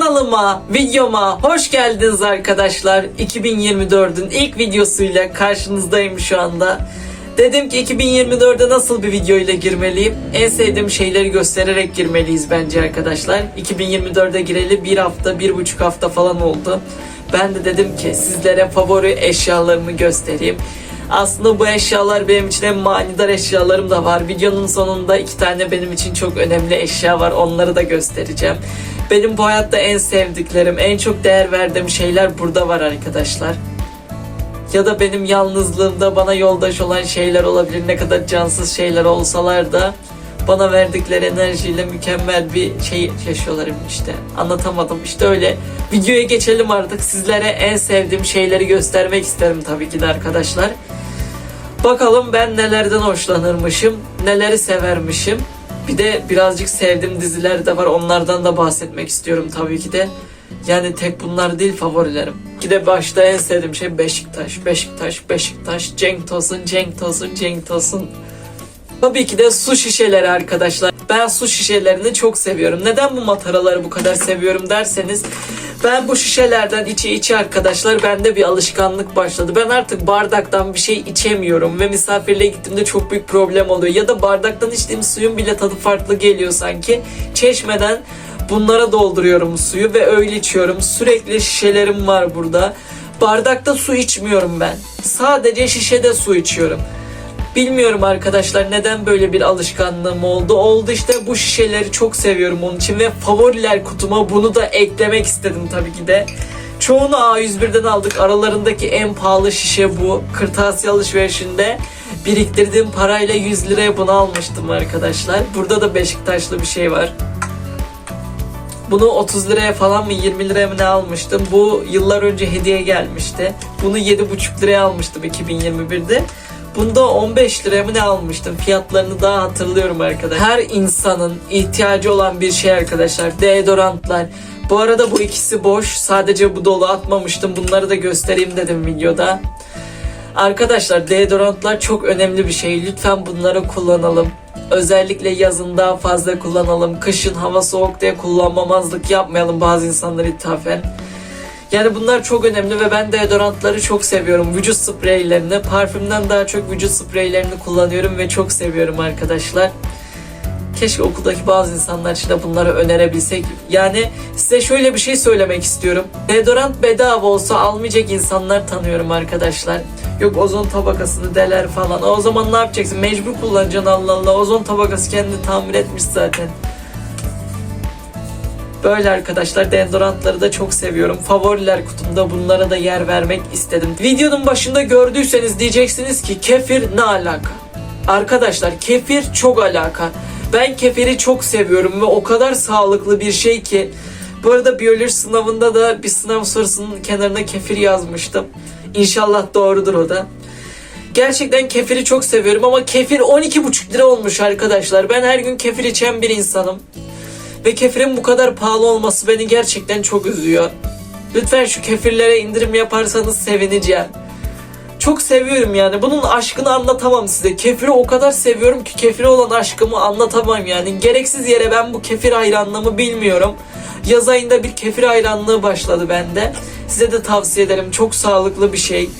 Kanalıma, videoma hoş geldiniz arkadaşlar. 2024'ün ilk videosuyla karşınızdayım şu anda. Dedim ki 2024'e nasıl bir video ile girmeliyim? En sevdiğim şeyleri göstererek girmeliyiz bence arkadaşlar. 2024'e gireli bir hafta, bir buçuk hafta falan oldu. Ben de dedim ki sizlere favori eşyalarımı göstereyim. Aslında bu eşyalar benim için hem manidar eşyalarım da var. Videonun sonunda iki tane benim için çok önemli eşya var. Onları da göstereceğim. Benim bu hayatta en sevdiklerim, en çok değer verdiğim şeyler burada var arkadaşlar. Ya da benim yalnızlığımda bana yoldaş olan şeyler olabilir. Ne kadar cansız şeyler olsalar da bana verdikleri enerjiyle mükemmel bir şey yaşıyorlar işte. Anlatamadım. İşte öyle. Videoya geçelim artık. Sizlere en sevdiğim şeyleri göstermek isterim tabii ki de arkadaşlar. Bakalım ben nelerden hoşlanırmışım, neleri severmişim. Bir de birazcık sevdiğim diziler de var. Onlardan da bahsetmek istiyorum tabii ki de. Yani tek bunlar değil favorilerim. Ki de başta en sevdiğim şey Beşiktaş. Beşiktaş, Beşiktaş, Cenk Tosun, Cenk Tosun, Cenk Tosun. Tabii ki de su şişeleri arkadaşlar. Ben su şişelerini çok seviyorum. Neden bu mataraları bu kadar seviyorum derseniz ben bu şişelerden içi içi arkadaşlar bende bir alışkanlık başladı. Ben artık bardaktan bir şey içemiyorum ve misafirliğe gittiğimde çok büyük problem oluyor. Ya da bardaktan içtiğim suyun bile tadı farklı geliyor sanki. Çeşmeden bunlara dolduruyorum suyu ve öyle içiyorum. Sürekli şişelerim var burada. Bardakta su içmiyorum ben. Sadece şişede su içiyorum. Bilmiyorum arkadaşlar neden böyle bir alışkanlığım oldu. Oldu işte bu şişeleri çok seviyorum onun için ve favoriler kutuma bunu da eklemek istedim tabii ki de. Çoğunu A101'den aldık. Aralarındaki en pahalı şişe bu. Kırtasiye alışverişinde biriktirdiğim parayla 100 liraya bunu almıştım arkadaşlar. Burada da Beşiktaşlı bir şey var. Bunu 30 liraya falan mı 20 liraya mı ne almıştım. Bu yıllar önce hediye gelmişti. Bunu 7,5 liraya almıştım 2021'de. Bunda 15 liraya mı ne almıştım? Fiyatlarını daha hatırlıyorum arkadaşlar. Her insanın ihtiyacı olan bir şey arkadaşlar. Deodorantlar. Bu arada bu ikisi boş. Sadece bu dolu atmamıştım. Bunları da göstereyim dedim videoda. Arkadaşlar deodorantlar çok önemli bir şey. Lütfen bunları kullanalım. Özellikle yazın daha fazla kullanalım. Kışın hava soğuk diye kullanmamazlık yapmayalım bazı insanlar ithafen. Yani bunlar çok önemli ve ben deodorantları çok seviyorum. Vücut spreylerini, parfümden daha çok vücut spreylerini kullanıyorum ve çok seviyorum arkadaşlar. Keşke okuldaki bazı insanlar için de bunları önerebilsek. Yani size şöyle bir şey söylemek istiyorum. Deodorant bedava olsa almayacak insanlar tanıyorum arkadaşlar. Yok ozon tabakasını deler falan. O zaman ne yapacaksın? Mecbur kullanacaksın Allah Allah. Ozon tabakası kendini tamir etmiş zaten. Böyle arkadaşlar deodorantları da çok seviyorum. Favoriler kutumda bunlara da yer vermek istedim. Videonun başında gördüyseniz diyeceksiniz ki kefir ne alaka? Arkadaşlar kefir çok alaka. Ben kefiri çok seviyorum ve o kadar sağlıklı bir şey ki. Bu arada biyoloji sınavında da bir sınav sorusunun kenarına kefir yazmıştım. İnşallah doğrudur o da. Gerçekten kefiri çok seviyorum ama kefir 12,5 lira olmuş arkadaşlar. Ben her gün kefir içen bir insanım. Ve kefirin bu kadar pahalı olması beni gerçekten çok üzüyor. Lütfen şu kefirlere indirim yaparsanız sevineceğim. Çok seviyorum yani. Bunun aşkını anlatamam size. Kefiri o kadar seviyorum ki kefire olan aşkımı anlatamam yani. Gereksiz yere ben bu kefir hayranlığımı bilmiyorum. Yaz ayında bir kefir hayranlığı başladı bende. Size de tavsiye ederim. Çok sağlıklı bir şey.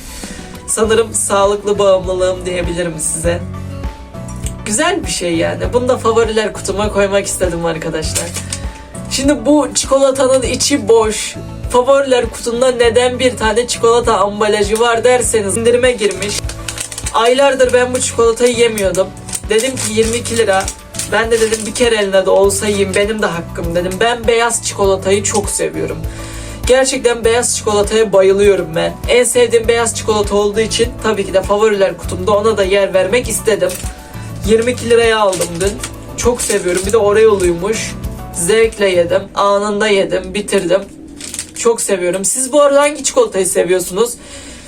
Sanırım sağlıklı bağımlılığım diyebilirim size. Güzel bir şey yani. Bunu da favoriler kutuma koymak istedim arkadaşlar. Şimdi bu çikolatanın içi boş. Favoriler kutunda neden bir tane çikolata ambalajı var derseniz indirime girmiş. Aylardır ben bu çikolatayı yemiyordum. Dedim ki 22 lira. Ben de dedim bir kere eline de olsa yiyeyim benim de hakkım dedim. Ben beyaz çikolatayı çok seviyorum. Gerçekten beyaz çikolataya bayılıyorum ben. En sevdiğim beyaz çikolata olduğu için tabii ki de favoriler kutumda ona da yer vermek istedim. 22 liraya aldım dün. Çok seviyorum. Bir de Oreo'luymuş. Zevkle yedim. Anında yedim. Bitirdim. Çok seviyorum. Siz bu arada hangi çikolatayı seviyorsunuz?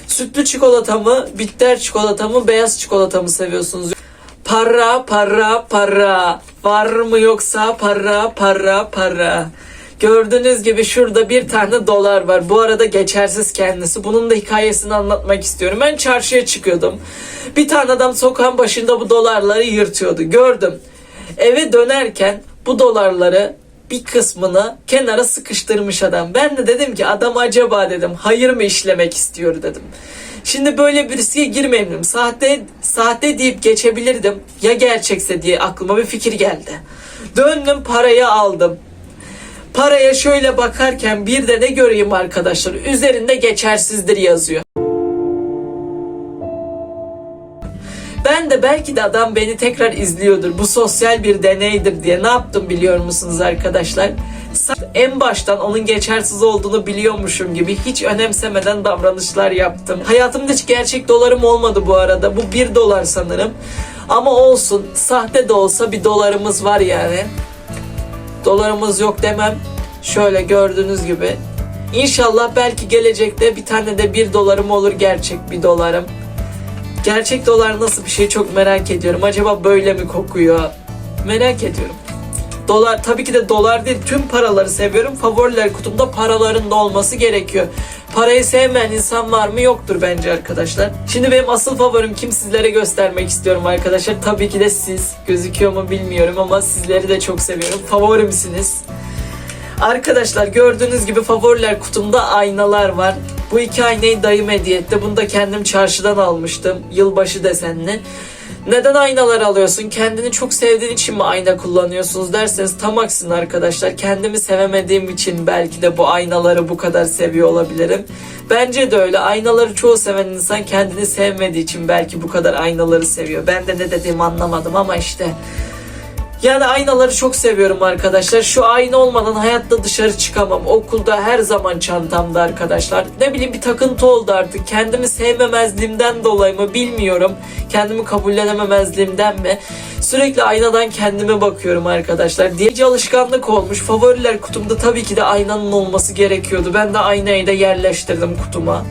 Sütlü çikolata mı? Bitter çikolata mı? Beyaz çikolata mı seviyorsunuz? Para para para. Var mı yoksa para para para. Gördüğünüz gibi şurada bir tane dolar var. Bu arada geçersiz kendisi. Bunun da hikayesini anlatmak istiyorum. Ben çarşıya çıkıyordum. Bir tane adam sokağın başında bu dolarları yırtıyordu. Gördüm. Eve dönerken bu dolarları bir kısmını kenara sıkıştırmış adam. Ben de dedim ki adam acaba dedim hayır mı işlemek istiyor dedim. Şimdi böyle bir riske girmeyeyim dedim. Sahte, sahte deyip geçebilirdim. Ya gerçekse diye aklıma bir fikir geldi. Döndüm parayı aldım. Paraya şöyle bakarken bir de ne göreyim arkadaşlar. Üzerinde geçersizdir yazıyor. Ben de belki de adam beni tekrar izliyordur. Bu sosyal bir deneydir diye. Ne yaptım biliyor musunuz arkadaşlar? En baştan onun geçersiz olduğunu biliyormuşum gibi hiç önemsemeden davranışlar yaptım. Hayatımda hiç gerçek dolarım olmadı bu arada. Bu 1 dolar sanırım. Ama olsun. Sahte de olsa bir dolarımız var yani. Dolarımız yok demem. Şöyle gördüğünüz gibi. İnşallah belki gelecekte bir tane de 1 dolarım olur gerçek bir dolarım. Gerçek dolar nasıl bir şey çok merak ediyorum. Acaba böyle mi kokuyor? Merak ediyorum. Dolar tabii ki de dolar değil tüm paraları seviyorum. Favoriler kutumda paraların da olması gerekiyor. Parayı sevmeyen insan var mı yoktur bence arkadaşlar. Şimdi benim asıl favorim kim sizlere göstermek istiyorum arkadaşlar. Tabii ki de siz. Gözüküyor mu bilmiyorum ama sizleri de çok seviyorum. Favorimsiniz. Arkadaşlar gördüğünüz gibi favoriler kutumda aynalar var. Bu iki aynayı dayım hediye etti. Bunu da kendim çarşıdan almıştım. Yılbaşı desenli. Neden aynalar alıyorsun? Kendini çok sevdiğin için mi ayna kullanıyorsunuz derseniz tam aksine arkadaşlar. Kendimi sevemediğim için belki de bu aynaları bu kadar seviyor olabilirim. Bence de öyle. Aynaları çoğu seven insan kendini sevmediği için belki bu kadar aynaları seviyor. Ben de ne dediğimi anlamadım ama işte. Yani aynaları çok seviyorum arkadaşlar. Şu ayna olmadan hayatta dışarı çıkamam. Okulda her zaman çantamda arkadaşlar. Ne bileyim bir takıntı oldu artık. Kendimi sevmemezliğimden dolayı mı bilmiyorum. Kendimi kabullenememezliğimden mi? Sürekli aynadan kendime bakıyorum arkadaşlar. Diyece alışkanlık olmuş. Favoriler kutumda tabii ki de aynanın olması gerekiyordu. Ben de aynayı da yerleştirdim kutuma.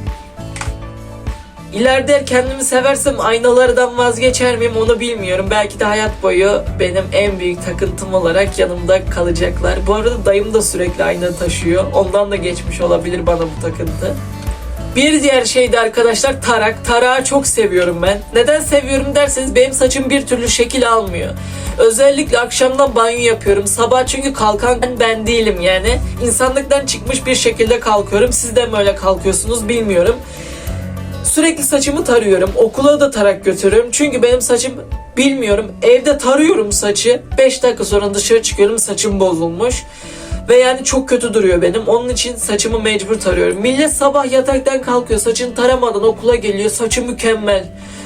İleride kendimi seversem aynalardan vazgeçer miyim onu bilmiyorum. Belki de hayat boyu benim en büyük takıntım olarak yanımda kalacaklar. Bu arada dayım da sürekli ayna taşıyor. Ondan da geçmiş olabilir bana bu takıntı. Bir diğer şey de arkadaşlar tarak. Tarağı çok seviyorum ben. Neden seviyorum derseniz benim saçım bir türlü şekil almıyor. Özellikle akşamdan banyo yapıyorum. Sabah çünkü kalkan ben, ben değilim yani. İnsanlıktan çıkmış bir şekilde kalkıyorum. Siz de mi öyle kalkıyorsunuz bilmiyorum. Sürekli saçımı tarıyorum. Okula da tarak götürüyorum. Çünkü benim saçım bilmiyorum. Evde tarıyorum saçı. 5 dakika sonra dışarı çıkıyorum saçım bozulmuş. Ve yani çok kötü duruyor benim. Onun için saçımı mecbur tarıyorum. Millet sabah yataktan kalkıyor. Saçını taramadan okula geliyor. Saçı mükemmel.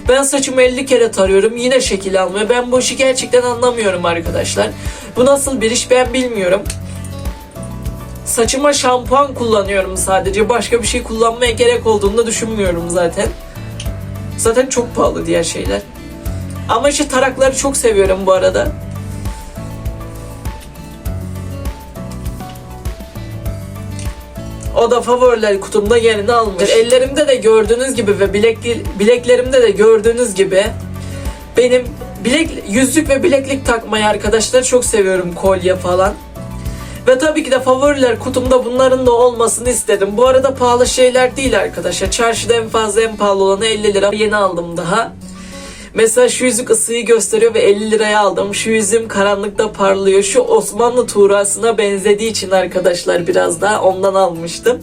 Ben saçımı 50 kere tarıyorum. Yine şekil almıyor. Ben bu işi gerçekten anlamıyorum arkadaşlar. Bu nasıl bir iş ben bilmiyorum. Saçıma şampuan kullanıyorum sadece. Başka bir şey kullanmaya gerek olduğunu da düşünmüyorum zaten. Zaten çok pahalı diğer şeyler. Ama işte tarakları çok seviyorum bu arada. O da favoriler kutumda yerini almış. Ellerimde de gördüğünüz gibi ve bilek, bileklerimde de gördüğünüz gibi benim bilek yüzük ve bileklik takmayı arkadaşlar çok seviyorum kolye falan. Ve tabii ki de favoriler kutumda bunların da olmasını istedim. Bu arada pahalı şeyler değil arkadaşlar. Çarşıda en fazla en pahalı olanı 50 lira. Yeni aldım daha. Mesela şu yüzük ısıyı gösteriyor ve 50 liraya aldım. Şu yüzüm karanlıkta parlıyor. Şu Osmanlı tuğrasına benzediği için arkadaşlar biraz daha ondan almıştım.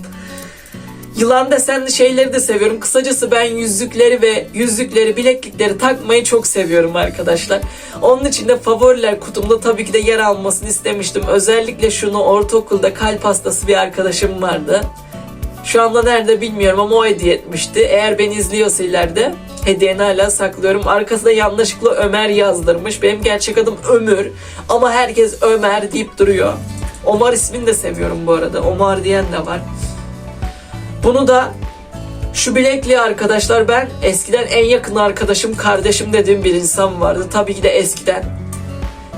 Yılan desenli şeyleri de seviyorum. Kısacası ben yüzükleri ve yüzükleri, bileklikleri takmayı çok seviyorum arkadaşlar. Onun için de favoriler kutumda tabii ki de yer almasını istemiştim. Özellikle şunu ortaokulda kalp hastası bir arkadaşım vardı. Şu anda nerede bilmiyorum ama o hediye etmişti. Eğer beni izliyorsa ileride hediyeni hala saklıyorum. Arkasında yanlışlıkla Ömer yazdırmış. Benim gerçek adım Ömür ama herkes Ömer deyip duruyor. Omar ismini de seviyorum bu arada. Omar diyen de var. Bunu da şu bilekliği arkadaşlar ben eskiden en yakın arkadaşım, kardeşim dediğim bir insan vardı. Tabii ki de eskiden.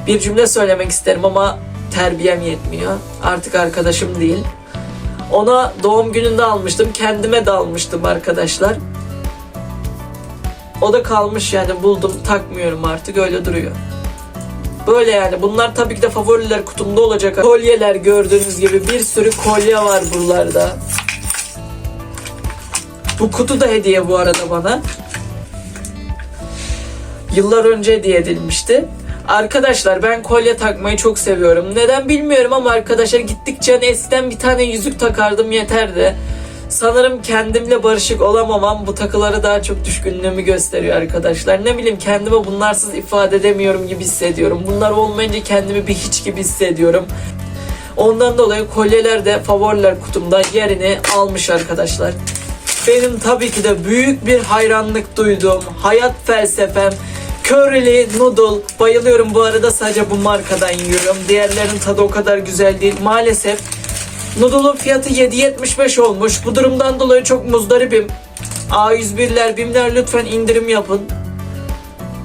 Bir cümle söylemek isterim ama terbiyem yetmiyor. Artık arkadaşım değil. Ona doğum gününde almıştım. Kendime de almıştım arkadaşlar. O da kalmış yani buldum takmıyorum artık öyle duruyor. Böyle yani bunlar tabii ki de favoriler kutumda olacak. Kolyeler gördüğünüz gibi bir sürü kolye var buralarda. Bu kutu da hediye bu arada bana. Yıllar önce hediye edilmişti. Arkadaşlar ben kolye takmayı çok seviyorum. Neden bilmiyorum ama arkadaşlar gittikçe hani eskiden bir tane yüzük takardım yeterdi. Sanırım kendimle barışık olamamam bu takılara daha çok düşkünlüğümü gösteriyor arkadaşlar. Ne bileyim kendimi bunlarsız ifade edemiyorum gibi hissediyorum. Bunlar olmayınca kendimi bir hiç gibi hissediyorum. Ondan dolayı kolyeler de favoriler kutumda yerini almış arkadaşlar. Benim tabii ki de büyük bir hayranlık duyduğum hayat felsefem Curry'li noodle. Bayılıyorum bu arada sadece bu markadan yiyorum. Diğerlerinin tadı o kadar güzel değil. Maalesef noodle'un fiyatı 7.75 olmuş. Bu durumdan dolayı çok muzdaribim. A101'ler, BİM'ler lütfen indirim yapın.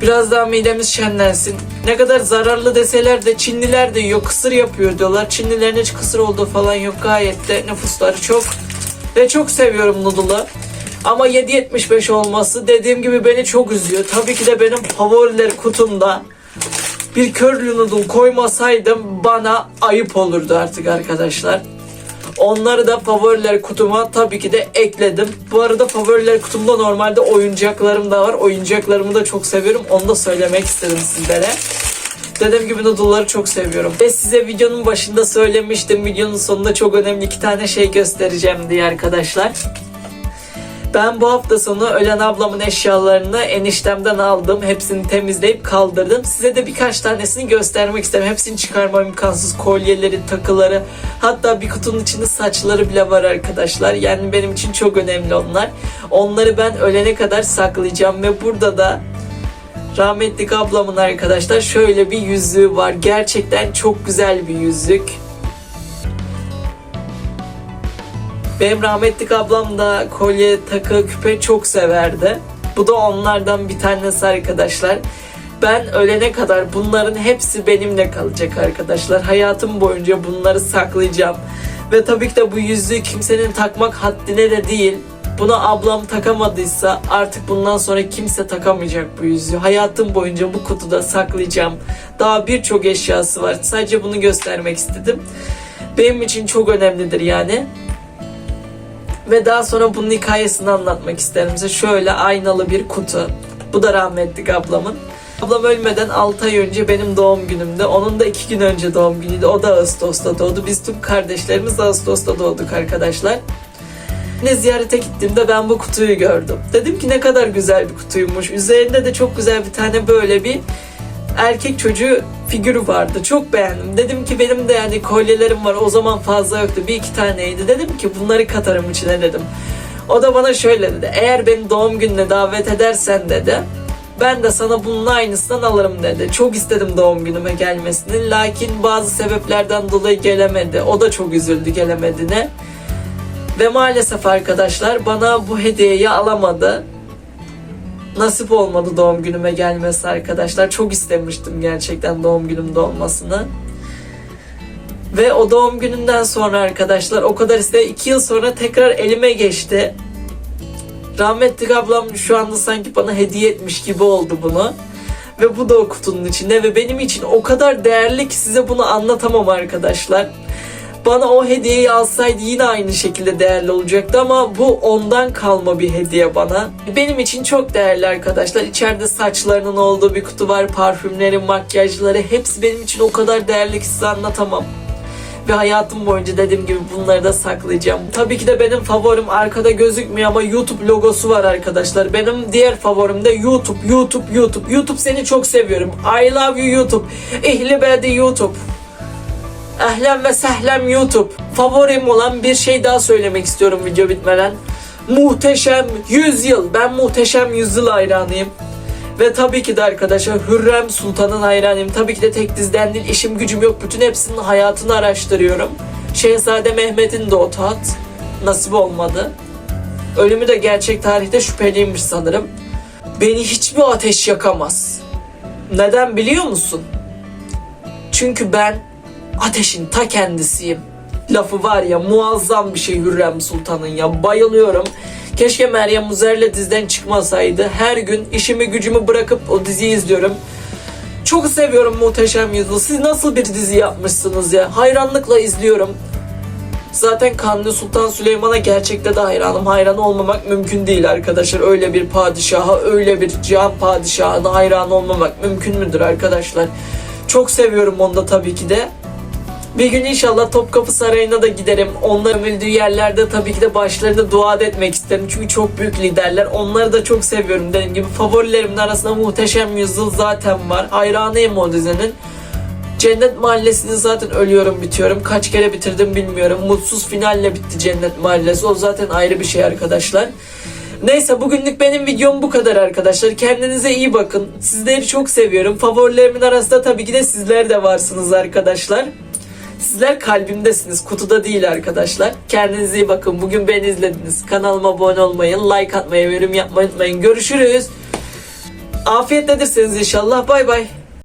Biraz daha midemiz şenlensin. Ne kadar zararlı deseler de Çinliler de yiyor. Kısır yapıyor diyorlar. Çinlilerin hiç kısır olduğu falan yok. Gayet de nüfusları çok. Ve çok seviyorum noodle'ı. Ama 7.75 olması dediğim gibi beni çok üzüyor. Tabii ki de benim favoriler kutumda bir curly noodle koymasaydım bana ayıp olurdu artık arkadaşlar. Onları da favoriler kutuma tabii ki de ekledim. Bu arada favoriler kutumda normalde oyuncaklarım da var. Oyuncaklarımı da çok seviyorum. Onu da söylemek istedim sizlere. Dediğim gibi noodle'ları çok seviyorum. Ve size videonun başında söylemiştim. Videonun sonunda çok önemli iki tane şey göstereceğim diye arkadaşlar. Ben bu hafta sonu ölen ablamın eşyalarını eniştemden aldım. Hepsini temizleyip kaldırdım. Size de birkaç tanesini göstermek istedim. Hepsini çıkarmam imkansız. Kolyeleri, takıları, hatta bir kutunun içinde saçları bile var arkadaşlar. Yani benim için çok önemli onlar. Onları ben ölene kadar saklayacağım ve burada da rahmetli ablamın arkadaşlar şöyle bir yüzüğü var. Gerçekten çok güzel bir yüzük. Benim rahmetli ablam da kolye, takı, küpe çok severdi. Bu da onlardan bir tanesi arkadaşlar. Ben ölene kadar bunların hepsi benimle kalacak arkadaşlar. Hayatım boyunca bunları saklayacağım. Ve tabii ki de bu yüzüğü kimsenin takmak haddine de değil. Buna ablam takamadıysa artık bundan sonra kimse takamayacak bu yüzüğü. Hayatım boyunca bu kutuda saklayacağım. Daha birçok eşyası var. Sadece bunu göstermek istedim. Benim için çok önemlidir yani. Ve daha sonra bunun hikayesini anlatmak isterim size. Şöyle aynalı bir kutu. Bu da rahmetli ablamın. Ablam ölmeden 6 ay önce benim doğum günümde. Onun da 2 gün önce doğum günüydü. O da Ağustos'ta doğdu. Biz tüm kardeşlerimiz Ağustos'ta doğduk arkadaşlar. Ne ziyarete gittiğimde ben bu kutuyu gördüm. Dedim ki ne kadar güzel bir kutuymuş. Üzerinde de çok güzel bir tane böyle bir erkek çocuğu figürü vardı. Çok beğendim. Dedim ki benim de yani kolyelerim var. O zaman fazla yoktu. Bir iki taneydi. Dedim ki bunları katarım içine dedim. O da bana şöyle dedi. Eğer beni doğum gününe davet edersen dedi. Ben de sana bunun aynısından alırım dedi. Çok istedim doğum günüme gelmesini. Lakin bazı sebeplerden dolayı gelemedi. O da çok üzüldü gelemediğine. Ve maalesef arkadaşlar bana bu hediyeyi alamadı nasip olmadı doğum günüme gelmesi arkadaşlar. Çok istemiştim gerçekten doğum günümde olmasını. Ve o doğum gününden sonra arkadaşlar o kadar iste iki yıl sonra tekrar elime geçti. Rahmetli ablam şu anda sanki bana hediye etmiş gibi oldu bunu. Ve bu da o kutunun içinde ve benim için o kadar değerli ki size bunu anlatamam arkadaşlar. Bana o hediyeyi alsaydı yine aynı şekilde değerli olacaktı ama bu ondan kalma bir hediye bana. Benim için çok değerli arkadaşlar. İçeride saçlarının olduğu bir kutu var. Parfümleri, makyajları hepsi benim için o kadar değerli ki size anlatamam. Ve hayatım boyunca dediğim gibi bunları da saklayacağım. Tabii ki de benim favorim arkada gözükmüyor ama YouTube logosu var arkadaşlar. Benim diğer favorim de YouTube, YouTube, YouTube. YouTube seni çok seviyorum. I love you YouTube. İhli bedi YouTube. Ehlen ve sehlem YouTube. Favorim olan bir şey daha söylemek istiyorum video bitmeden. Muhteşem Yüzyıl. Ben Muhteşem Yüzyıl hayranıyım. Ve tabii ki de arkadaşlar Hürrem Sultan'ın hayranıyım. Tabii ki de tek diziden değil işim gücüm yok. Bütün hepsinin hayatını araştırıyorum. Şehzade Mehmet'in de o. Nasip olmadı. Ölümü de gerçek tarihte şüpheliymiş sanırım. Beni hiçbir ateş yakamaz. Neden biliyor musun? Çünkü ben ateşin ta kendisiyim. Lafı var ya muazzam bir şey Hürrem Sultan'ın ya bayılıyorum. Keşke Meryem Uzer'le diziden çıkmasaydı. Her gün işimi gücümü bırakıp o diziyi izliyorum. Çok seviyorum Muhteşem Yüzyıl. Siz nasıl bir dizi yapmışsınız ya? Hayranlıkla izliyorum. Zaten Kanuni Sultan Süleyman'a gerçekte de hayranım. Hayran olmamak mümkün değil arkadaşlar. Öyle bir padişaha, öyle bir cihan padişahına hayran olmamak mümkün müdür arkadaşlar? Çok seviyorum onu da tabii ki de. Bir gün inşallah Topkapı Sarayı'na da giderim. Onların öldüğü yerlerde tabii ki de başlarında dua etmek isterim. Çünkü çok büyük liderler. Onları da çok seviyorum. Dediğim gibi favorilerimin arasında Muhteşem Yüzyıl zaten var. Hayranıyım o dizinin. Cennet Mahallesi'ni zaten ölüyorum bitiyorum. Kaç kere bitirdim bilmiyorum. Mutsuz finalle bitti Cennet Mahallesi. O zaten ayrı bir şey arkadaşlar. Neyse bugünlük benim videom bu kadar arkadaşlar. Kendinize iyi bakın. Sizleri çok seviyorum. Favorilerimin arasında tabii ki de sizler de varsınız arkadaşlar. Sizler kalbimdesiniz. Kutuda değil arkadaşlar. Kendinize iyi bakın. Bugün beni izlediniz. Kanalıma abone olmayı, like atmayı, yorum yapmayı unutmayın. Görüşürüz. Afiyetlersiniz inşallah. Bay bay.